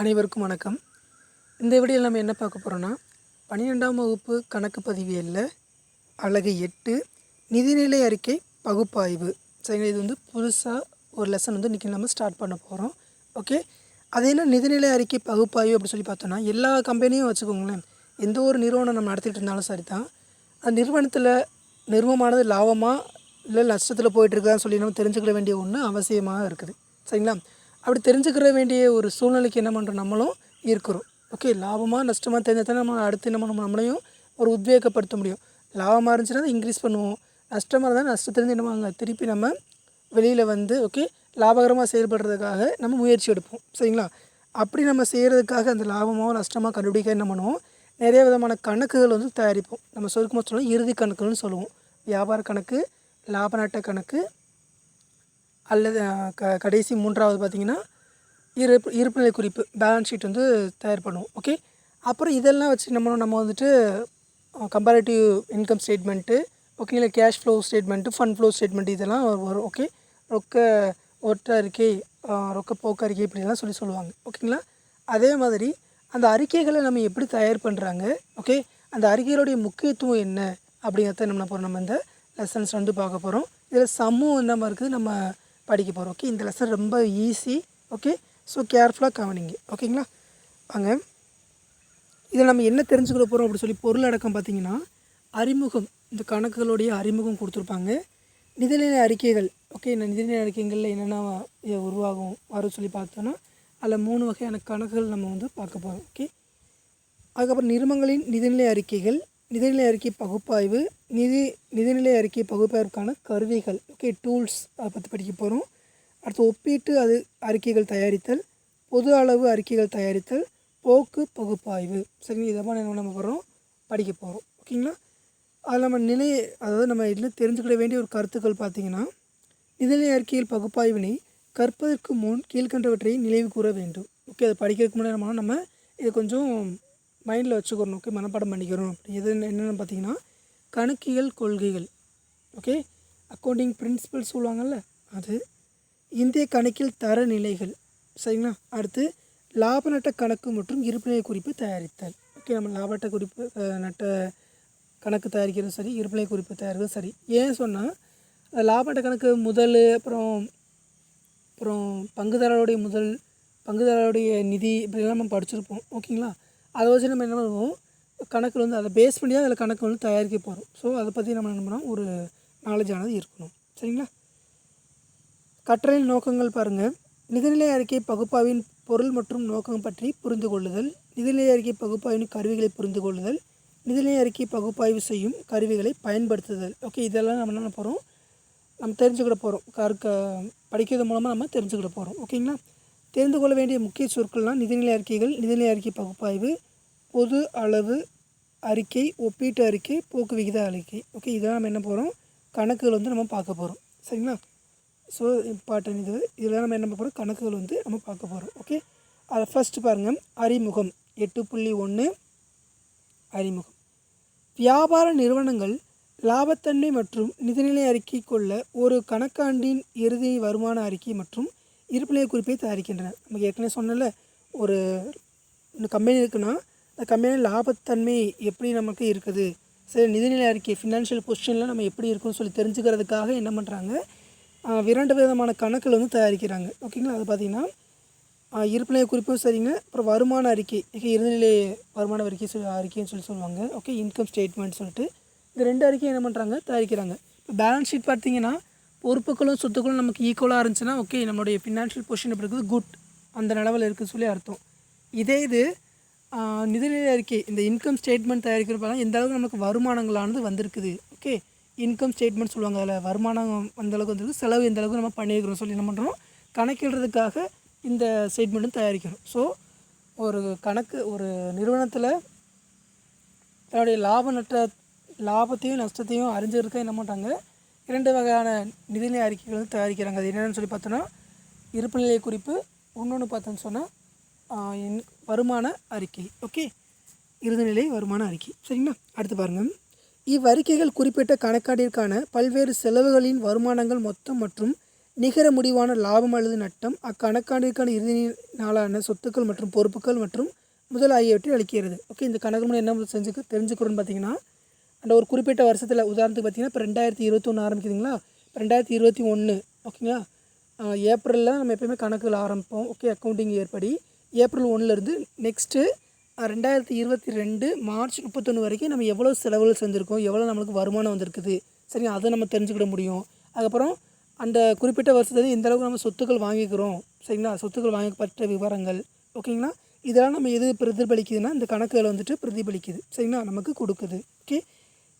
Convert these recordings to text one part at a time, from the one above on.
அனைவருக்கும் வணக்கம். இந்த வீடியோவில் நம்ம என்ன பார்க்க போகிறோன்னா பன்னிரெண்டாம் வகுப்பு கணக்கு பதிவியலில் அழகு எட்டு நிதிநிலை அறிக்கை பகுப்பாய்வு. சரிங்களா? இது வந்து புதுசாக ஒரு லெசன் வந்து இன்றைக்கி நம்ம ஸ்டார்ட் பண்ண போகிறோம் ஓகே அது என்ன நிதிநிலை அறிக்கை பகுப்பாய்வு அப்படி சொல்லி பார்த்தோன்னா எல்லா கம்பெனியும் வச்சுக்கோங்களேன் எந்த ஒரு நிறுவனம் நம்ம நடத்திட்டு இருந்தாலும் சரி தான் அந்த நிறுவனத்தில் நிறுவனமானது லாபமாக இல்லை நஷ்டத்தில் போயிட்டுருக்கான்னு சொல்லி நம்ம தெரிஞ்சுக்கிற வேண்டிய ஒன்று அவசியமாக இருக்குது. சரிங்களா? அப்படி தெரிஞ்சுக்கிற வேண்டிய ஒரு சூழ்நிலைக்கு என்ன பண்ணுறோம் நம்மளும் இருக்கிறோம். ஓகே லாபமாக நஷ்டமாக தெரிஞ்சால் நம்ம அடுத்து என்ன பண்ண நம்மளையும் ஒரு உத்வேகப்படுத்த முடியும். லாபமாக இருந்துச்சுன்னா அதை இன்க்ரீஸ் பண்ணுவோம். நஷ்டமாக இருந்தால் நஷ்டத்துலேருந்து என்ன பண்ணுவாங்க? திருப்பி நம்ம வெளியில் வந்து ஓகே லாபகரமாக செயல்படுறதுக்காக நம்ம முயற்சி எடுப்போம். சரிங்களா? அப்படி நம்ம செய்கிறதுக்காக அந்த லாபமாக நஷ்டமாக கண்டுபிடிக்க என்ன பண்ணுவோம்? நிறைய விதமான கணக்குகள் வந்து தயாரிப்போம். நம்ம சுருக்கமாக சொல்லுவோம் இறுதி கணக்குகள்னு சொல்லுவோம். வியாபார கணக்கு லாப நட்ட கணக்கு அல்லது க கடைசி மூன்றாவது பார்த்திங்கன்னா இருப்பு இருப்புநிலை குறிப்பு பேலன்ஸ் ஷீட் வந்து தயார் பண்ணுவோம். ஓகே அப்புறம் இதெல்லாம் வச்சு நம்ம நம்ம வந்துட்டு கம்பேரிட்டிவ் இன்கம் ஸ்டேட்மெண்ட்டு ஓகேங்களா cash flow statement fund flow statement இதெல்லாம் வரும். ஓகே ரொக்க ஒற்ற அறிக்கை ரொக்க போக்கு அறிக்கை இப்படிலாம் சொல்லி சொல்லுவாங்க. ஓகேங்களா அதே மாதிரி அந்த அறிக்கைகளை நம்ம எப்படி தயார் பண்ணுறாங்க ஓகே அந்த அறிக்கைகளுடைய முக்கியத்துவம் என்ன? அப்படிங்கிறத நம்ம போகிறோம் நம்ம இந்த லெசன்ஸ் வந்து பார்க்க போகிறோம் இதில் சம்மும் என்ன இருக்குது? நம்ம படிக்க போகிறோம் ஓகே இந்த லெசன் ரொம்ப ஈஸி ஓகே ஸோ கேர்ஃபுல்லாக கவனிங்க ஓகேங்களா? வாங்க. இதில் நம்ம என்ன தெரிஞ்சுக்கிட போகிறோம் அப்படின்னு சொல்லி பொருள் அடக்கம் பார்த்தீங்கன்னா அறிமுகம் இந்த கணக்குகளுடைய அறிமுகம் கொடுத்துருப்பாங்க. நிதிநிலை அறிக்கைகள் ஓகே இந்த நிதிநிலை அறிக்கைகளில் என்னென்ன இது உருவாகும் வரும் சொல்லி பார்த்தோன்னா அதில் மூணு வகையான கணக்குகள் நம்ம வந்து பார்க்க போகிறோம் ஓகே அதுக்கப்புறம் நிறுவனங்களின் நிதிநிலை அறிக்கைகள் நிதிநிலை அறிக்கை பகுப்பாய்வு நிதி நிதிநிலை அறிக்கை பகுப்பாய்வுக்கான கருவிகள் ஓகே டூல்ஸ் அதை பற்றி படிக்க போகிறோம் அடுத்து ஒப்பீட்டு அது அறிக்கைகள் தயாரித்தல் பொது அளவு அறிக்கைகள் தயாரித்தல் போக்கு பகுப்பாய்வு. சரிங்களா? இதை என்ன நம்ம போகிறோம் படிக்க போகிறோம் ஓகேங்களா அதில் நம்ம நிலை அதாவது நம்ம இதில் தெரிஞ்சுக்கிட வேண்டிய ஒரு கருத்துக்கள் பார்த்திங்கன்னா நிதிநிலை அறிக்கையில் பகுப்பாய்வினை கற்பதற்கு முன் கீழ்கண்டவற்றை நினைவு கூற வேண்டும். ஓகே அதை படிக்கிறதுக்கு முன்னாடி நம்ம நம்ம இதை கொஞ்சம் மைண்டில் வச்சுக்கிறணும் ஓகே மனப்பாடம் பண்ணிக்கிறோம் அப்படி எது என்னென்னு பார்த்தீங்கன்னா கணக்கியல் கொள்கைகள் ஓகே அக்கௌண்டிங் பிரின்சிபல் சொல்லுவாங்கள்ல அது இந்திய கணக்கில் தரநிலைகள் சரிங்களா? அடுத்து லாப நட்ட கணக்கு மற்றும் இருப்பினை குறிப்பு தயாரித்தல் ஓகே நம்ம லாப நட்ட குறிப்பு நட்ட கணக்கு தயாரிக்கிறது சரி இருப்பினை குறிப்பு தயாரிக்கிறது சரி. ஏன் சொன்னால் லாப நட்ட கணக்கு முதல் அப்புறம் அப்புறம் பங்குதாரருடைய முதல் பங்குதாரருடைய நிதி இப்படிலாம் நம்ம படிச்சிருப்போம் ஓகேங்களா? அதை வச்சு நம்ம என்ன பண்ணுவோம்? கணக்கில் வந்து அதை பேஸ் பண்ணி தான் அதில் கணக்கு வந்து தயாரிக்க போகிறோம் ஸோ அதை பற்றி நம்ம என்ன பண்ணோம்? ஒரு நாலேஜ் ஆனது இருக்கணும். சரிங்களா? கற்றலின் நோக்கங்கள் பாருங்கள் நிதிநிலை அறிக்கை பகுப்பாய்வின் பொருள் மற்றும் நோக்கம் பற்றி புரிந்து கொள்ளுதல். நிதிநிலை அறிக்கை பகுப்பாய்வின் கருவிகளை புரிந்து கொள்ளுதல். நிதிநிலை அறிக்கை பகுப்பாய்வு செய்யும் கருவிகளை பயன்படுத்துதல். ஓகே இதெல்லாம் நம்ம என்ன போகிறோம் நம்ம தெரிஞ்சுக்கிட போகிறோம் கற்க படிக்கிறது மூலமாக நம்ம தெரிஞ்சுக்கிட போகிறோம் ஓகேங்களா தெரிந்து கொள்ள வேண்டிய முக்கிய சொற்கள்லாம் நிதிநிலை அறிக்கைகள் நிதிநிலை அறிக்கை பகுப்பாய்வு பொது அளவு அறிக்கை ஒப்பீட்டு அறிக்கை போக்கு விகித அறிக்கை. ஓகே இதெல்லாம் நம்ம என்ன போகிறோம் கணக்குகள் வந்து நம்ம பார்க்க போகிறோம் சரிங்களா? ஸோ இம்பார்ட்டன் இது. இதில் நம்ம என்ன போகிறோம் கணக்குகள் வந்து நம்ம பார்க்க போகிறோம் ஓகே அதை ஃபஸ்ட்டு பாருங்கள் அறிமுகம். எட்டு புள்ளி ஒன்று அறிமுகம். வியாபார நிறுவனங்கள் லாபத்தன்மை மற்றும் நிதிநிலை அறிக்கை கொள்ள ஒரு கணக்காண்டின் இறுதி வருமான அறிக்கை மற்றும் இருப்புநிலை குறிப்பை தயாரிக்கின்றன. நமக்கு ஏற்கனவே சொன்னல ஒரு கம்பெனி இருக்குன்னா இந்த கம்பெனியில் லாபத்தன்மை எப்படி நமக்கு இருக்குது? சரி நிதிநிலை அறிக்கை ஃபினான்ஷியல் பொசிஷனில் நம்ம எப்படி இருக்குன்னு சொல்லி தெரிஞ்சுக்கிறதுக்காக என்ன பண்ணுறாங்க இரண்டு விதமான கணக்கில் வந்து தயாரிக்கிறாங்க. ஓகேங்களா? அது பார்த்திங்கன்னா ஆஹ் இருப்புநிலை குறிப்பும் சரிங்க. அப்புறம் வருமான அறிக்கை ஓகே இருநிலை வருமான அறிக்கை சொல்லி அறிக்கைன்னு சொல்லி சொல்லுவாங்க. ஓகே இன்கம் ஸ்டேட்மெண்ட் சொல்லிட்டு. இந்த ரெண்டு அறிக்கையும் என்ன பண்ணுறாங்க தயாரிக்கிறாங்க. இப்போ பேலன்ஸ் ஷீட் பார்த்தீங்கன்னா பொறுப்புகளும் சொத்துக்களும் நமக்கு ஈக்குவலாக இருந்துச்சுன்னா ஓகே நம்மளுடைய ஃபினான்ஷியல் பொசிஷன் எப்படி இருக்குது? குட் அந்த நிலவில் இருக்குதுன்னு சொல்லி அர்த்தம். இதே இது நிதிநிலை அறிக்கை இந்த இன்கம் ஸ்டேட்மெண்ட் தயாரிக்கிறப்ப எந்த அளவுக்கு நமக்கு வருமானங்களானது வந்திருக்குது ஓகே இன்கம் ஸ்டேட்மெண்ட் சொல்லுவாங்க அதில் வருமானம் அந்த அளவுக்கு வந்திருக்கு செலவு எந்த அளவுக்கு நம்ம பண்ணியிருக்கிறோம் சொல்லி என்ன பண்ணுறோம் கணக்கிடுறதுக்காக இந்த ஸ்டேட்மெண்ட்டும் தயாரிக்கிறோம். ஸோ ஒரு கணக்கு ஒரு நிறுவனத்தில் தன்னுடைய லாப நட்ட லாபத்தையும் நஷ்டத்தையும் அறிஞ்சிருக்க என்ன பண்ணுறாங்க இரண்டு வகையான நிதிநிலை அறிக்கைகள் வந்து தயாரிக்கிறாங்க. அது என்னென்னு சொல்லி பார்த்தோன்னா இருப்புநிலை குறிப்பு இன்னொன்று பார்த்தோன்னு சொன்னால் வருமான அறிக்கை ஓகே? இறுதிநிலை வருமான அறிக்கை. சரிங்களா? அடுத்து பாருங்கள் இவ்வறிக்கைகள் குறிப்பிட்ட கணக்காட்டிற்கான பல்வேறு செலவுகளின் வருமானங்கள் மொத்தம் மற்றும் நிகர முடிவான லாபம் அல்லது நட்டம் அக்கணக்காண்டிற்கான இறுதி நாளான சொத்துக்கள் மற்றும் பொறுப்புகள் மற்றும் முதல் ஆகியவற்றை அளிக்கிறது. ஓகே இந்த கணக்கு மூலம் என்ன செஞ்சுக்க தெரிஞ்சுக்கிறோன்னு பார்த்தீங்கன்னா அந்த ஒரு குறிப்பிட்ட வருஷத்தில் உதாரணத்துக்கு பார்த்தீங்கன்னா இப்போ ரெண்டாயிரத்தி இருபத்தொன்று ஆரம்பிக்குதுங்களா? இப்போ ரெண்டாயிரத்தி இருபத்தி ஒன்று ஓகேங்களா? ஏப்ரலில் நம்ம எப்பயுமே கணக்குகள் ஆரம்பிப்போம். ஓகே அக்கௌண்டிங் ஏற்படி ஏப்ரல் ஒன்றுலேருந்து நெக்ஸ்ட்டு ரெண்டாயிரத்தி இருபத்தி ரெண்டு மார்ச் முப்பத்தொன்று வரைக்கும் நம்ம எவ்வளோ செலவுகள் செஞ்சுருக்கோம் எவ்வளோ நம்மளுக்கு வருமானம் வந்திருக்குது சரிங்க அதை நம்ம தெரிஞ்சுக்கிட முடியும். அதுக்கப்புறம் அந்த குறிப்பிட்ட வருஷத்துல எந்த அளவுக்கு நம்ம சொத்துக்கள் வாங்கிக்கிறோம் சரிங்களா? சொத்துக்கள் வாங்கப்பட்ட விவரங்கள் ஓகேங்களா? இதெல்லாம் நம்ம எது பிரதிபலிக்குதுன்னா இந்த கணக்குகள் வந்துட்டு பிரதிபலிக்குது சரிங்களா? நமக்கு கொடுக்குது ஓகே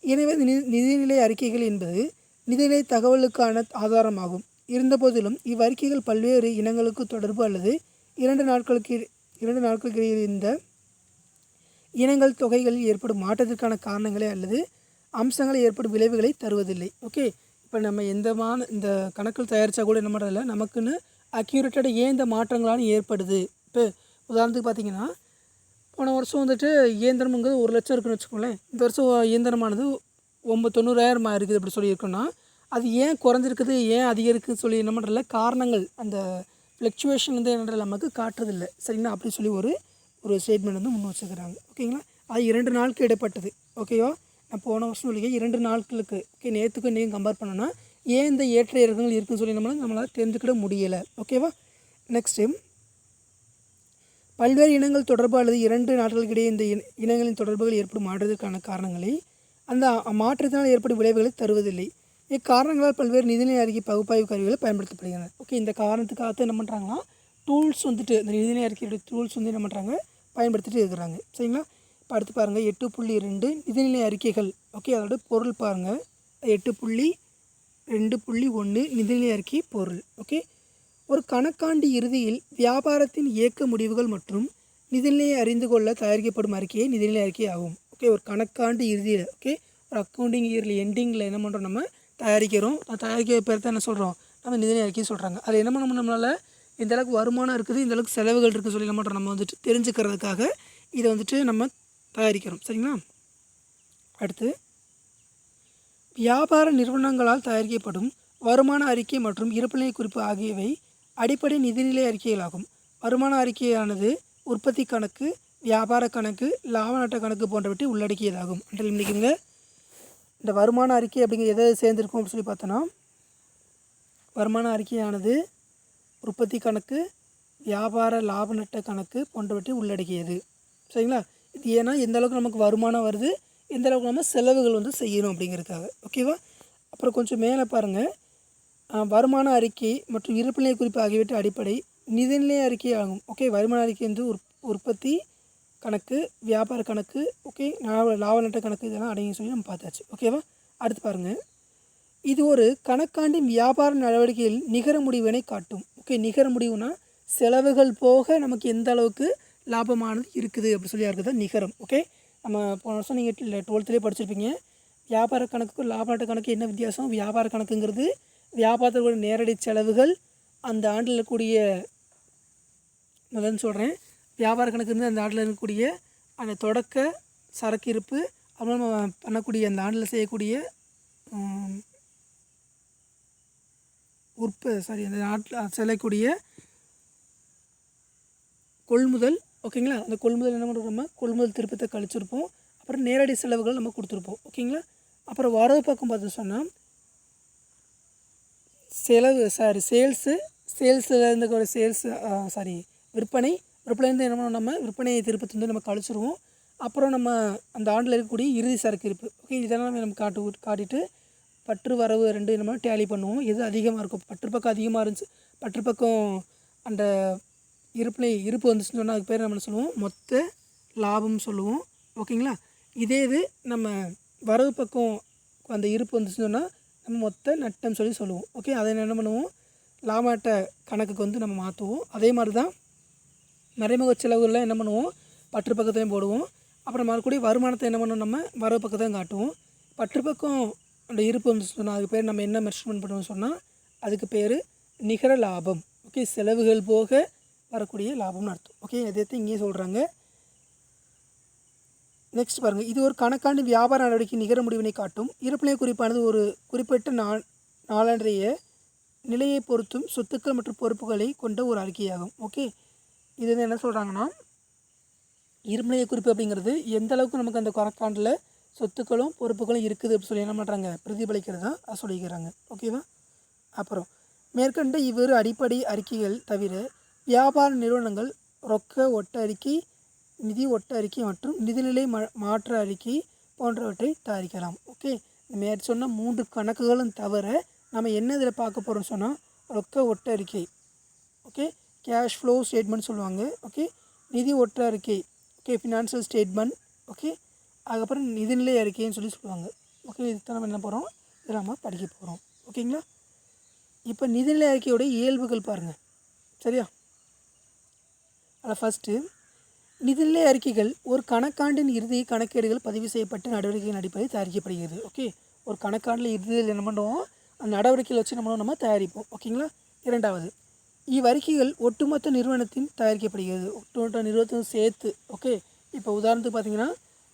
எனவே நி- நிதிநிலை அறிக்கைகள் என்பது நிதிநிலை தகவலுக்கான ஆதாரமாகும். இருந்தபோதிலும் இவ்வறிக்கைகள் பல்வேறு இனங்களுக்கு தொடர்பு அல்லது இரண்டு நாட்களுக்கு இரண்டு நாட்களுக்கு இடையில் இந்த இனங்கள் தொகைகளில் ஏற்படும் மாற்றத்திற்கான காரணங்களை அல்லது அம்சங்களை ஏற்படும் விளைவுகளை தருவதில்லை. ஓகே? இப்போ நம்ம எந்தமான இந்த கணக்கில் தயாரித்தா கூட என்ன பண்ணுறதில்ல நமக்குன்னு அக்யூரேட்டடாக ஏன் இந்த மாற்றங்களான ஏற்படுது? இப்போ உதாரணத்துக்கு பார்த்தீங்கன்னா போன வருஷம் வந்துட்டு இயந்திரம்ங்கிறது ஒரு லட்சம் இருக்குன்னு வச்சுக்கோங்களேன். இந்த வருஷம் இயந்திரமானது ஒம்பது தொண்ணூறாயிரம் இருக்குது அப்படி சொல்லியிருக்கோன்னா அது ஏன் குறைஞ்சிருக்குது? ஏன் அதிகரிக்குதுன்னு சொல்லி என்ன பண்ணுறதில்ல காரணங்கள் அந்த ஃப்ளக்சுவேஷன் வந்து என்ன நமக்கு காட்டுறதில்ல. சரிங்களா? அப்படி சொல்லி ஒரு ஒரு ஸ்டேட்மெண்ட் வந்து முன் வச்சுக்கிறாங்க ஓகேங்களா? அது இரண்டு நாளுக்கு இடைப்பட்டது. ஓகேவா? நான் போன வருஷம் சொல்லிக்க இரண்டு நாட்களுக்கு ஓகே நேற்றுக்கும் நீங்கள் கம்பேர் பண்ணோன்னா ஏன் இந்த ஏற்ற இறக்கங்கள் இருக்குன்னு சொல்லி நம்மளால் நம்மளால் தெரிஞ்சுக்கிட முடியலை. ஓகேவா? நெக்ஸ்ட்டு பல்வேறு இனங்கள் தொடர்பு அல்லது இரண்டு நாடுகளுக்கு இடையே இந்த இன- இனங்களின் தொடர்புகள் ஏற்படும் மாற்றத்திற்கான காரணங்களை அந்த மாற்றத்தினால் ஏற்படும் விளைவுகளை தருவதில்லை. இக்காரணங்களால் பல்வேறு நிதிநிலை அறிக்கை பகுப்பாய்வு கருவிகள் பயன்படுத்தப்படுகின்றன. ஓகே இந்த காரணத்துக்காக என்ன பண்ணுறாங்கன்னா டூல்ஸ் வந்துட்டு இந்த நிதிநிலை அறிக்கையுடைய டூல்ஸ் வந்து என்ன பண்ணுறாங்க பயன்படுத்திட்டு இருக்கிறாங்க. சரிங்களா? இப்போ அடுத்து பாருங்கள் எட்டு புள்ளி ரெண்டு நிதிநிலை அறிக்கைகள். ஓகே அதோட பொருள் பாருங்கள் எட்டு புள்ளி ரெண்டு புள்ளி ஒன்று நிதிநிலை அறிக்கை பொருள். ஓகே ஒரு கணக்காண்டு இறுதியில் வியாபாரத்தின் இயக்க முடிவுகள் மற்றும் நிதிநிலையை அறிந்து கொள்ள தயாரிக்கப்படும் அறிக்கையே நிதிநிலை அறிக்கை ஆகும். ஓகே ஒரு கணக்காண்டு இறுதியில். ஓகே ஒரு அக்கௌண்டிங் இயர்லி எண்டிங்கில் என்ன பண்ணுறோம் நம்ம? தயாரிக்கிறோம். தயாரிக்க பேர் தான் என்ன சொல்கிறோம் நம்ம நிதிநிலை அறிக்கை சொல்கிறாங்க அதில் என்ன பண்ண நம்மளால் இந்த அளவுக்கு வருமானம் இருக்குது இந்த அளவுக்கு செலவுகள் இருக்குது சொல்லி மாட்டோம் நம்ம வந்துட்டு தெரிஞ்சுக்கிறதுக்காக இதை வந்துட்டு நம்ம தயாரிக்கிறோம். சரிங்களா? அடுத்து வியாபார நிறுவனங்களால் தயாரிக்கப்படும் வருமான அறிக்கை மற்றும் இருப்புநிலை குறிப்பு ஆகியவை அடிப்படை நிதிநிலை அறிக்கைகளாகும். வருமான அறிக்கையானது உற்பத்தி கணக்கு வியாபார கணக்கு லாப நட்ட கணக்கு போன்றவற்றை உள்ளடக்கியதாகும். அன்றில் நினைக்குங்க இந்த வருமான அறிக்கை அப்படிங்கிற எதை சேர்ந்துருக்கும் அப்படின்னு சொல்லி பார்த்தோன்னா வருமான அறிக்கையானது உற்பத்தி கணக்கு வியாபார லாப நட்ட கணக்கு போன்றவற்றை உள்ளடக்கியது. சரிங்களா? இது ஏன்னா எந்த அளவுக்கு நமக்கு வருமானம் வருது எந்த அளவுக்கு நம்ம செலவுகள் வந்து செய்யணும் அப்படிங்கிறதுக்காக. ஓகேவா? அப்புறம் கொஞ்சம் மேலே பாருங்கள் வருமான அறிக்கை மற்றும் இருப்புநிலை குறிப்பு ஆகியவற்றை அடிப்படை நிதிநிலை அறிக்கை ஆகும் ஓகே வருமான அறிக்கை வந்து உற் உற்பத்தி கணக்கு வியாபார கணக்கு ஓகே லாப லாப நட்ட கணக்கு இதெல்லாம் அடங்கி சொல்லி நம்ம பார்த்தாச்சு. ஓகேவா அடுத்து பாருங்கள் இது ஒரு கணக்காண்டின் வியாபார நடவடிக்கையில் நிகர முடிவினை காட்டும். ஓகே நிகர முடிவுனா செலவுகள் போக நமக்கு எந்த அளவுக்கு லாபமானது இருக்குது அப்படி சொல்லி இருக்குது நிகரம். ஓகே நம்ம போன வருஷம் நீங்கள் டுவெல்த்துலேயே படிச்சிருப்பீங்க. வியாபார கணக்குக்கும் லாப நட்ட கணக்கு என்ன வித்தியாசம்? வியாபார கணக்குங்கிறது வியாபாரத்தோட நேரடி செலவுகள் அந்த ஆண்டில் இருக்கக்கூடிய நான் சொல்கிறேன் வியாபார கணக்கு இருந்து அந்த ஆண்டில் இருக்கக்கூடிய அந்த தொடக்க சரக்கு இருப்பு அப்புறம் நம்ம பண்ணக்கூடிய அந்த ஆண்டில் செய்யக்கூடிய உற்ப சாரி அந்த நாட்டில் செல்லக்கூடிய கொள்முதல் ஓகேங்களா அந்த கொள்முதல் என்ன பண்ணுறோம் கொள்முதல் திருப்பத்தை கழிச்சிருப்போம். அப்புறம் நேரடி செலவுகள் நம்ம கொடுத்துருப்போம். ஓகேங்களா அப்புறம் வரவு பக்கம் பார்த்து சொன்னால் செலவு சாரி சேல்ஸு சேல்ஸில் இருந்து சேல்ஸ் சாரி விற்பனை விற்பனைலேருந்து என்ன பண்ணுவோம் நம்ம விற்பனையை திருப்பத்தை வந்து நம்ம கழிச்சிருவோம். அப்புறம் நம்ம அந்த ஆண்டில் இருக்கக்கூடிய இறுதி சரக்கு இருப்பு. ஓகே இதெல்லாம் நம்ம காட்டு காட்டிட்டு பற்று வரவு ரெண்டு நம்ம டேலி பண்ணுவோம். எது அதிகமாக இருக்கும் பற்று பக்கம் அதிகமாக இருந்துச்சு பற்று பக்கம் அந்த இருப்பினை இருப்பு வந்துச்சுன்னு சொன்னால் அதுக்கு பேர் நம்ம என்ன சொல்லுவோம் மொத்த லாபம் சொல்லுவோம். ஓகேங்களா இதே இது நம்ம வரவு பக்கம் அந்த இருப்பு வந்துச்சுன்னு சொன்னால் நம்ம மொத்த நட்டம் சொல்லி சொல்லுவோம். ஓகே அதை என்ன பண்ணுவோம் லாபாட்ட கணக்குக்கு வந்து நம்ம மாற்றுவோம். அதே மாதிரி தான் மறைமுக செலவுகளில் என்ன பண்ணுவோம்? பற்று பக்கத்தையும் போடுவோம். அப்புறம் மறுபடியும் வருமானத்தை என்ன பண்ணுவோம் நம்ம? வரவு பக்கத்தையும் காட்டுவோம். பற்று பக்கம் அந்த இருப்பு வந்து சொன்னால் அதுக்கு பேர் நம்ம என்ன மெஷர்மெண்ட் பண்ணுவோம்னு சொன்னால் அதுக்கு பேர் நிகர லாபம். ஓகே செலவுகள் போக வரக்கூடிய லாபம்னு அர்த்தம். ஓகே அதே இங்கேயே சொல்கிறாங்க நெக்ஸ்ட் பாருங்கள் இது ஒரு கணக்காண்டு வியாபார நடவடிக்கை நிகர முடிவினை காட்டும். இருப்பினை குறிப்பானது ஒரு குறிப்பிட்ட நாள் நாளன்றைய நிலையை பொறுத்தும் சொத்துக்கள் மற்றும் பொறுப்புகளை கொண்ட ஒரு அறிக்கையாகும். ஓகே இது வந்து என்ன சொல்கிறாங்கன்னா இருமலைய குறிப்பு அப்படிங்கிறது எந்த அளவுக்கு நமக்கு அந்த கொரக்காண்டில் சொத்துக்களும் பொறுப்புகளும் இருக்குது அப்படின்னு சொல்லி என்ன பண்ணுறாங்க பிரதிபலிக்கிறதா சொல்லிக்கிறாங்க. ஓகேவா அப்புறம் மேற்கண்ட இவ்விரு அடிப்படை அறிக்கைகள் தவிர வியாபார நிறுவனங்கள் ரொக்க ஒட்ட அறிக்கை நிதி ஒட்ட அறிக்கை மற்றும் நிதிநிலை மா மாற்ற அறிக்கை போன்றவற்றை தயாரிக்கலாம். ஓகே மேற் சொன்ன மூன்று கணக்குகளும் தவிர நம்ம என்ன இதில் பார்க்க போகிறோம் சொன்னால் ரொக்க ஒட்ட அறிக்கை. ஓகே கேஷ் ஃப்ளோ ஸ்டேட்மெண்ட் சொல்லுவாங்க ஓகே நிதி ஒற்ற அறிக்கை ஓகே ஃபினான்ஷியல் ஸ்டேட்மெண்ட் ஓகே அதுக்கப்புறம் நிதிநிலை அறிக்கைன்னு சொல்லி சொல்லுவாங்க. ஓகே இதுதான் நம்ம என்ன போகிறோம் இதை நம்ம படிக்க போகிறோம் ஓகேங்களா இப்போ நிதிநிலை அறிக்கையோட இயல்புகள் பாருங்கள் சரியா? அதில் ஃபஸ்ட்டு நிதிநிலை அறிக்கைகள் ஒரு கணக்காண்டின் இறுதி கணக்கேடுகள் பதிவு செய்யப்பட்ட நடவடிக்கையின் அடிப்படையில் தயாரிக்கப்படுகிறது. ஓகே ஒரு கணக்காண்டில் இறுதியில் என்ன பண்ணுவோம்? அந்த நடவடிக்கைகளை வச்சு நம்ம நம்ம தயாரிப்போம். ஓகேங்களா இரண்டாவது இவ்வறிக்கைகள் ஒட்டுமொத்த நிறுவனத்தின் தயாரிக்கப்படுகிறது. ஒட்டுமொத்த நிறுவனத்தையும் சேர்த்து ஓகே இப்போ உதாரணத்துக்கு பார்த்தீங்கன்னா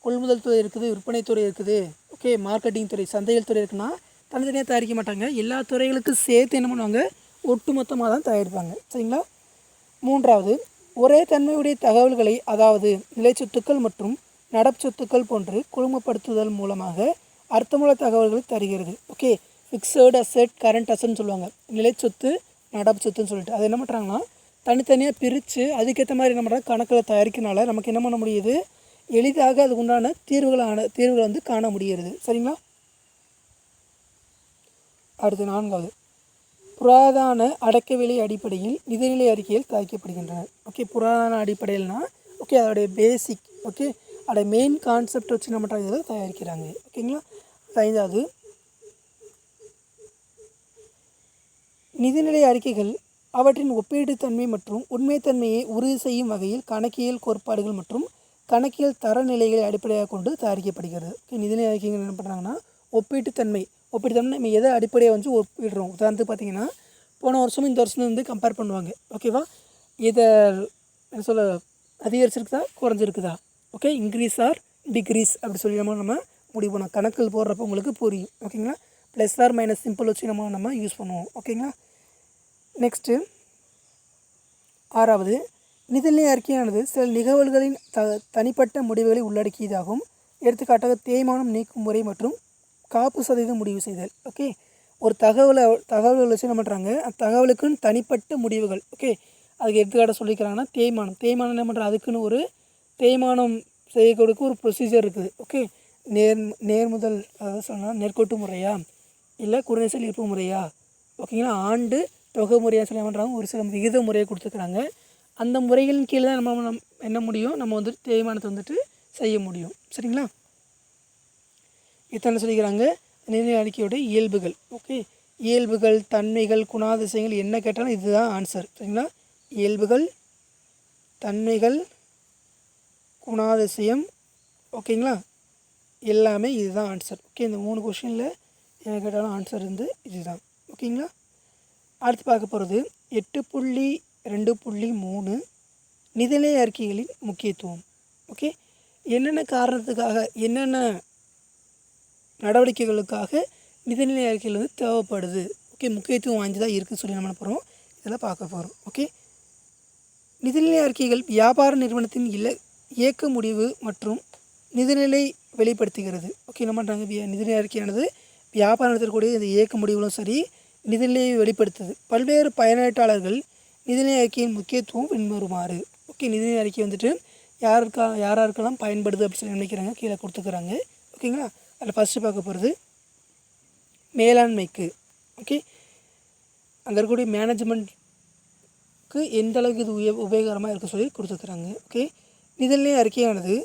கொள்முதல் துறை இருக்குது விற்பனைத்துறை இருக்குது ஓகே மார்க்கெட்டிங் துறை சந்தைகள் துறை இருக்குன்னா தனித்தனியாக தயாரிக்க மாட்டாங்க. எல்லா துறைகளுக்கும் சேர்த்து என்ன பண்ணுவாங்க? ஒட்டுமொத்தமாக தான் தயாரிப்பாங்க. சரிங்களா? மூன்றாவது ஒரே தன்மையுடைய தகவல்களை அதாவது நிலைச்சொத்துக்கள் மற்றும் நடப்பு சொத்துக்கள் போன்று குழுமப்படுத்துதல் மூலமாக அர்த்தமுள்ள தகவல்களை தருகிறது. ஓகே ஃபிக்ஸடு அசெட் கரண்ட் அசட்னு சொல்லுவாங்க. நிலைச்சொத்து நடப்பு சொத்துன்னு சொல்லிட்டு. அது என்ன பண்ணுறாங்கன்னா தனித்தனியாக பிரித்து அதுக்கேற்ற மாதிரி என்ன பண்ணுறாங்க கணக்கில் தயாரிக்கனால நமக்கு என்ன பண்ண முடியுது? எளிதாக அதுக்கு உண்டான தீர்வுகளான தீர்வுகளை வந்து காண முடிகிறது. சரிங்களா? அடுத்து நான்காவது. புராதான அடக்கவிலை அடிப்படையில் நிதிநிலை அறிக்கையில் தயாரிக்கப்படுகின்றன. ஓகே புராதான அடிப்படையில்னா ஓகே அதோடைய பேசிக் ஓகே அதோடைய மெயின் கான்செப்ட் வச்சு நம்ம பண்ணுறாங்க தயாரிக்கிறாங்க. ஓகேங்களா ஐந்தாவது நிதிநிலை அறிக்கைகள் அவற்றின் ஒப்பீட்டுத்தன்மை மற்றும் உண்மைத்தன்மையை உறுதி செய்யும் வகையில் கணக்கியல் கோட்பாடுகள் மற்றும் கணக்கியல் தரநிலைகளை அடிப்படையாக கொண்டு தயாரிக்கப்படுகிறது. நிதிநிலை அறிக்கைகள் என்ன பண்ணுறாங்கன்னா ஒப்பீட்டுத்தன்மை. ஒப்பீட்டுத்தன்மை நம்ம எதை அடிப்படையாக வந்து ஒப்பிடுறோம்? உதாரணத்துக்கு பார்த்தீங்கன்னா போன வருஷமும் இந்த வருஷம் வந்து கம்பேர் பண்ணுவாங்க. ஓகேவா? இதை என்ன சொல்ல அதிகரிச்சிருக்குதா? குறைஞ்சிருக்குதா? ஓகே இன்க்ரீஸ் ஆர் டிக்ரீஸ் அப்படி சொல்லி நம்ம நம்ம முடிவு பண்ணோம் கணக்கில் போடுறப்ப உங்களுக்கு புரியும். ஓகேங்களா? ப்ளஸ் ஆர் மைனஸ் சிம்பிள் வச்சு நம்ம நம்ம யூஸ் பண்ணுவோம். ஓகேங்களா நெக்ஸ்ட்டு ஆறாவது நிதிநிலை அறிக்கையானது சில நிகழ்வுகளின் த தனிப்பட்ட முடிவுகளை உள்ளடக்கியதாகும். எடுத்துக்காட்டாக தேய்மானம் நீக்கும் முறை மற்றும் காப்பு சதவீதம் முடிவு செய்தல். ஓகே ஒரு தகவலை தகவல்கள் வச்சு என்ன பண்ணுறாங்க அந்த தகவலுக்குன்னு தனிப்பட்ட முடிவுகள். ஓகே அதுக்கு எடுத்துக்காட்ட சொல்லிக்கிறாங்கன்னா தேய்மானம். தேய்மானம் என்ன பண்ணுறாங்க அதுக்குன்னு ஒரு தேய்மானம் செய்யக்கூடிய ஒரு ப்ரொசீஜர் இருக்குது. ஓகே நேர் நேர்முதல் அதாவது சொன்னால் நேர்கோட்டு முறையா? இல்லை குறைநெசல் இருப்பு முறையா? ஓகேங்களா? ஆண்டு தொகை முறையாக சில பண்ணுறாங்க ஒரு சில விகித முறையை கொடுத்துருக்குறாங்க. அந்த முறைகளின் கீழே தான் நம்ம நம் என்ன முடியும்? நம்ம வந்துட்டு தேய்மானத்தை வந்துட்டு செய்ய முடியும். சரிங்களா? இத்தனை சொல்லிக்கிறாங்க. நிர்ணய அறிக்கையோட இயல்புகள். ஓகே? இயல்புகள் தன்மைகள் குணாதிசயங்கள் என்ன கேட்டாலும் இதுதான் ஆன்சர் சரிங்களா? இயல்புகள் தன்மைகள் குணாதிசயம். ஓகேங்களா? எல்லாமே இதுதான் ஆன்சர் ஓகே? இந்த மூணு கொஷினில் எனக்கு கேட்டாலும் ஆன்சர் வந்து இதுதான் ஓகேங்களா அடுத்து பார்க்க போகிறது எட்டு புள்ளி ரெண்டு புள்ளி மூணு நிதிநிலை அறிக்கைகளின் முக்கியத்துவம். ஓகே என்னென்ன காரணத்துக்காக என்னென்ன நடவடிக்கைகளுக்காக நிதிநிலை அறிக்கைகள் வந்து தேவைப்படுது? ஓகே முக்கியத்துவம் வாய்ந்ததாக இருக்குன்னு சொல்லி நம்ம போகிறோம் இதெல்லாம் பார்க்க போகிறோம் ஓகே நிதிநிலை அறிக்கைகள் வியாபார நிறுவனத்தின் இல இயக்க முடிவு மற்றும் நிதிநிலை வெளிப்படுத்துகிறது. ஓகே என்ன பண்ணுறாங்க நிதிநிலை அறிக்கையானது வியாபாரம் நடத்தக்கூடிய இந்த இயக்க முடிவுகளும் சரி நிதிநிலையை வெளிப்படுத்துது. பல்வேறு பயனீட்டாளர்கள் நிதிநிலை அறிக்கையின் முக்கியத்துவம் பின்வருமாறு. ஓகே நிதிநிலை அறிக்கை வந்துட்டு யாருக்கா யார் யாருக்கெல்லாம் பயன்படுது அப்படின்னு சொல்லி நினைக்கிறாங்க கீழே கொடுத்துக்கிறாங்க. ஓகேங்களா? அதில் ஃபஸ்ட்டு பார்க்க போகிறது மேலாண்மைக்கு. ஓகே அங்கே இருக்கக்கூடிய மேனேஜ்மெண்ட்க்கு எந்த அளவுக்கு இது உய உபயோகரமாக இருக்க சொல்லி கொடுத்துருக்குறாங்க ஓகே நிதிநிலை அறிக்கையானது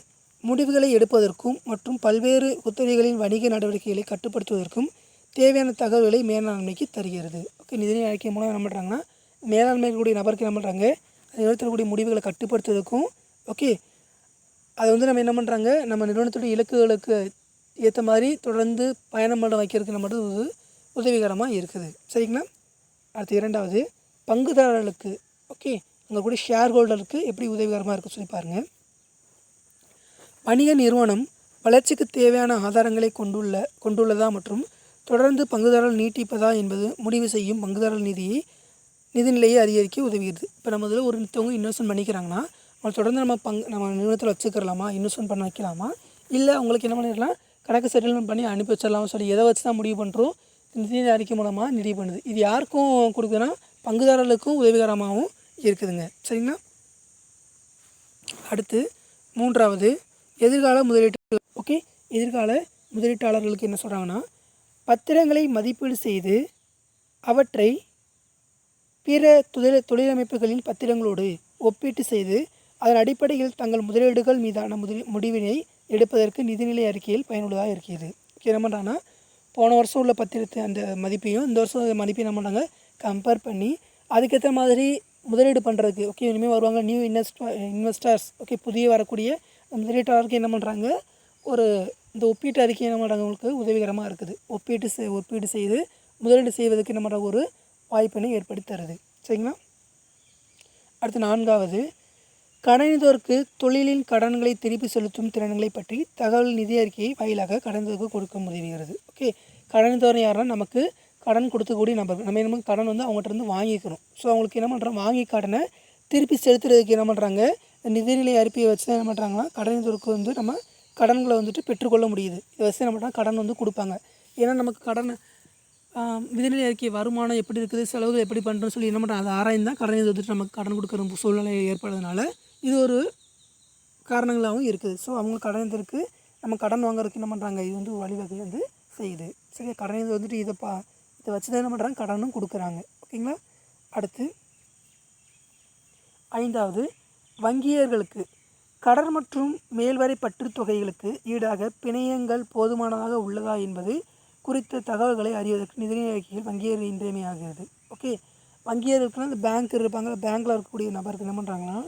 முடிவுகளை எடுப்பதற்கும் மற்றும் பல்வேறு குத்தகைகளின் வணிக நடவடிக்கைகளை கட்டுப்படுத்துவதற்கும் தேவையான தகவல்களை மேலாண்மைக்கு தருகிறது. ஓகே நிதிநிலை அறிக்கை மூலம் என்ன பண்ணுறாங்கன்னா மேலாண்மை கூடிய நபருக்கு என்ன பண்ணுறாங்க அதை எடுத்துக்கூடிய முடிவுகளை கட்டுப்படுத்துவதற்கும் ஓகே அதை வந்து நம்ம என்ன பண்ணுறாங்க நம்ம நிறுவனத்துடைய இலக்குகளுக்கு ஏற்ற மாதிரி தொடர்ந்து பயணம் பண்ண வைக்கிறதுக்கு நம்ம ஒரு உதவிகரமாக இருக்குது. சரிங்களா? அடுத்து இரண்டாவது பங்குதாரர்களுக்கு ஓகே அங்கே கூட ஷேர் ஹோல்டருக்கு எப்படி உதவிகரமாக இருக்குது சொல்லி பாருங்கள் வணிக நிறுவனம் வளர்ச்சிக்கு தேவையான ஆதாரங்களை கொண்டுள்ள கொண்டுள்ளதா மற்றும் தொடர்ந்து பங்குதாரர்கள் நீட்டிப்பதா என்பது முடிவு செய்யும் பங்குதாரர் நிதியை நிதிநிலையை அதிகரிக்க உதவுகிறது இப்போ நம்ம இதில் ஒருத்தவங்க இன்வெஸ்ட்மெண்ட் பண்ணிக்கிறாங்கன்னா அவங்க தொடர்ந்து நம்ம பங்கு நம்ம நிறுவனத்தில் வச்சுக்கிறலாமா? இன்வெஸ்ட்மெண்ட் பண்ண வைக்கலாமா? இல்லை அவங்களுக்கு என்ன பண்ணிடலாம் கணக்கு செட்டில்மெண்ட் பண்ணி அனுப்பி வச்சிடலாம்? சொல்லி எதை வச்சு தான் முடிவு பண்ணுறோம் நிதி அறிக்கை மூலமாக நிதி பண்ணுது. இது யாருக்கும் கொடுக்குதுன்னா பங்குதாரர்களுக்கும் உதவிகரமாகவும் இருக்குதுங்க. சரிங்களா? அடுத்து மூன்றாவது எதிர்கால முதலீட்டு ஓகே எதிர்கால முதலீட்டாளர்களுக்கு என்ன சொல்கிறாங்கன்னா பத்திரங்களை மதிப்பீடு செய்து அவற்றை பிற தொழில் தொழிலமைப்புகளின் பத்திரங்களோடு ஒப்பீட்டு செய்து அதன் அடிப்படையில் தங்கள் முதலீடுகள் மீதான முதலீ முடிவினை எடுப்பதற்கு நிதிநிலை அறிக்கையில் பயனுள்ளதாக இருக்கிறது. ஓகே என்ன பண்ணுறாங்கன்னா போன வருஷம் உள்ள பத்திரத்தை அந்த மதிப்பையும் இந்த வருஷம் மதிப்பையும் என்ன பண்ணுறாங்க கம்பேர் பண்ணி அதுக்கேற்ற மாதிரி முதலீடு பண்ணுறதுக்கு ஓகே இனிமேல் வருவாங்க நியூ இன்வெஸ்ட் இன்வெஸ்டர்ஸ் ஓகே புதிய வரக்கூடிய முதலீட்டாளருக்கு என்ன பண்ணுறாங்க? ஒரு இந்த ஒப்பீட்டு அறிக்கை என்ன பண்ணுறாங்க? உங்களுக்கு உதவிகரமாக இருக்குது. ஒப்பீட்டு செய் ஒப்பீடு செய்து முதலீடு செய்வதற்கு என்ன பண்ணுற ஒரு வாய்ப்பினை ஏற்படுத்தி தருது. சரிங்களா? அடுத்து நான்காவது. கடனிதோருக்கு தொழிலின் கடன்களை திருப்பி செலுத்தும் திறன்களை பற்றி தகவல் நிதி அறிக்கையை வாயிலாக கடனிதோருக்கு கொடுக்க உதவுகிறது ஓகே? கடனிதோர் யாருன்னா நமக்கு கடன் கொடுக்கக்கூடிய நபர்கள். நம்ம என்ன கடன் வந்து அவங்ககிட்ட இருந்து வாங்கிக்கிறோம். ஸோ அவங்களுக்கு என்ன பண்ணுறோம்? வாங்கி கடனை திருப்பி செலுத்துறதுக்கு என்ன பண்ணுறாங்க இந்த நிதிநிலை அறிக்கையை வச்சு தான் என்ன பண்ணுறாங்கன்னா கடனிதோருக்கு வந்து நம்ம கடன்களை வந்துட்டு பெற்றுக்கொள்ள முடியுது. இதை வச்சு என்ன பண்ணுறாங்க கடன் வந்து கொடுப்பாங்க. ஏன்னா நமக்கு கடன் விதிநிலை நிதிநிலை அறிக்கை வருமானம் எப்படி இருக்குது? செலவுகள் எப்படி பண்ணுறோன்னு சொல்லி என்ன பண்ணுறாங்க அதை ஆராய்ந்து தான் கடனை வந்துட்டு நமக்கு கடன் கொடுக்குற சூழ்நிலை ஏற்படுறதுனால இது ஒரு காரணங்களாகவும் இருக்குது. ஸோ அவங்க கடனத்திற்கு நம்ம கடன் வாங்குறதுக்கு என்ன பண்ணுறாங்க இது வந்து வழிவகை வந்து செய்யுது. சரி கடனை வந்துட்டு இதை பா இதை வச்சு தான் என்ன பண்ணுறாங்க கடனும் கொடுக்குறாங்க. ஓகேங்களா? அடுத்து ஐந்தாவது வங்கியர்களுக்கு கடன் மற்றும் மேல்வரை பற்றுத் தொகைகளுக்கு ஈடாக பிணையங்கள் போதுமானதாக உள்ளதா என்பது குறித்த தகவல்களை அறிவதற்கு நிதி அறிக்கைகள் வங்கியர் இன்றியமையாகிறது ஓகே? வங்கியர்களுக்குனா இந்த பேங்க் இருப்பாங்க. பேங்க்கில் இருக்கக்கூடிய நபருக்கு என்ன பண்ணுறாங்கன்னா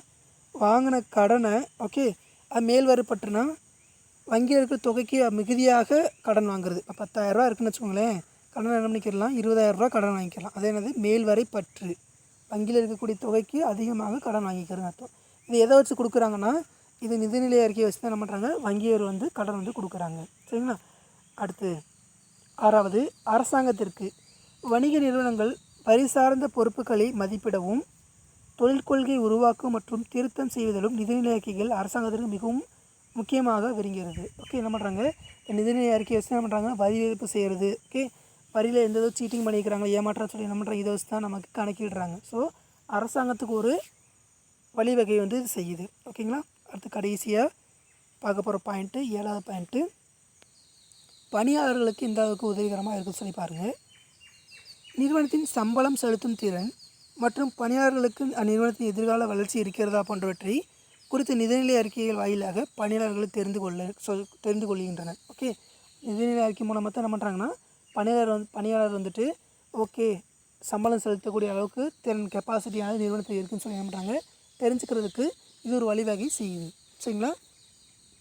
வாங்கின கடனை ஓகே? அது மேல்வரை பற்றுனா வங்கியில் இருக்கிற தொகைக்கு மிகுதியாக கடன் வாங்குறது. இப்போ பத்தாயிரரூவா இருக்குன்னு வச்சுக்கோங்களேன். கடன் என்ன பண்ணிக்கிறலாம் இருபதாயிரரூவா கடன் வாங்கிக்கலாம். அதே என்னது? மேல்வரை பற்று. வங்கியில் இருக்கக்கூடிய தொகைக்கு அதிகமாக கடன் வாங்கிக்கிறதுன்னு அர்த்தம். இது எதை வச்சு கொடுக்குறாங்கன்னா இது நிதிநிலை அறிக்கையை வச்சு தான் என்ன பண்ணுறாங்க வங்கியர் வந்து கடன் வந்து கொடுக்குறாங்க. சரிங்களா? அடுத்து ஆறாவது அரசாங்கத்திற்கு வணிக நிறுவனங்கள் வரி சார்ந்த பொறுப்புகளை மதிப்பிடவும் தொழில் கொள்கை உருவாக்கும் மற்றும் திருத்தம் செய்வதிலும் நிதிநிலை அறிக்கைகள் அரசாங்கத்திற்கு மிகவும் முக்கியமாக விரும்புகிறது ஓகே என்ன பண்ணுறாங்க இந்த நிதிநிலை அறிக்கையை வச்சு என்ன பண்ணுறாங்க வரி விதிப்பு செய்கிறது ஓகே வரியில் எந்த ஏதோ சீட்டிங் பண்ணிக்கிறாங்க ஏமாற்றம் சொல்லி என்ன பண்ணுறாங்க இதை வச்சு தான் நமக்கு கணக்கிடுறாங்க. ஸோ அரசாங்கத்துக்கு ஒரு வழிவகை வந்து இது செய்யுது. ஓகேங்களா அடுத்து கடைசியாக பார்க்க போகிற பாயிண்ட்டு ஏழாவது பாயிண்ட்டு பணியாளர்களுக்கு இந்த அளவுக்கு உதவிகரமாக இருக்குன்னு சொல்லி பாருங்கள் நிறுவனத்தின் சம்பளம் செலுத்தும் திறன் மற்றும் பணியாளர்களுக்கு அந்நிறுவனத்தின் எதிர்கால வளர்ச்சி இருக்கிறதா போன்றவற்றை குறித்த நிதிநிலை அறிக்கைகள் வாயிலாக பணியாளர்கள் தெரிந்து கொள்ள சொல் தெரிந்து கொள்கின்றனர். ஓகே நிதிநிலை அறிக்கை மூலமாக தான் என்ன பண்ணுறாங்கன்னா பணியாளர் வந்து பணியாளர் வந்துட்டு ஓகே சம்பளம் செலுத்தக்கூடிய அளவுக்கு திறன் கெப்பாசிட்டியான நிறுவனத்தில் இருக்குன்னு சொல்லி என்ன தெரிஞ்சுக்கிறதுக்கு இது ஒரு வழிவகை செய்யுது. சரிங்களா?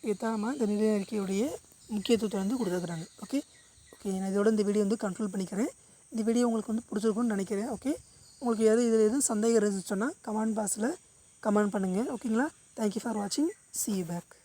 இதுதான் இந்த நிதி அறிக்கையுடைய முக்கியத்துவத்தை வந்து கொடுத்துருக்குறாங்க. ஓகே? ஓகே நான் இதோட இந்த வீடியோ வந்து கண்ட்ரோல் பண்ணிக்கிறேன். இந்த வீடியோ உங்களுக்கு வந்து பிடிச்சிருக்குன்னு நினைக்கிறேன். ஓகே? உங்களுக்கு எது இதில் எதுவும் சந்தேகம் இருந்துச்சுன்னா கமெண்ட் பாக்ஸில் கமெண்ட் பண்ணுங்கள் ஓகேங்களா? தேங்க்யூ ஃபார் வாட்சிங் சி யூ பேக்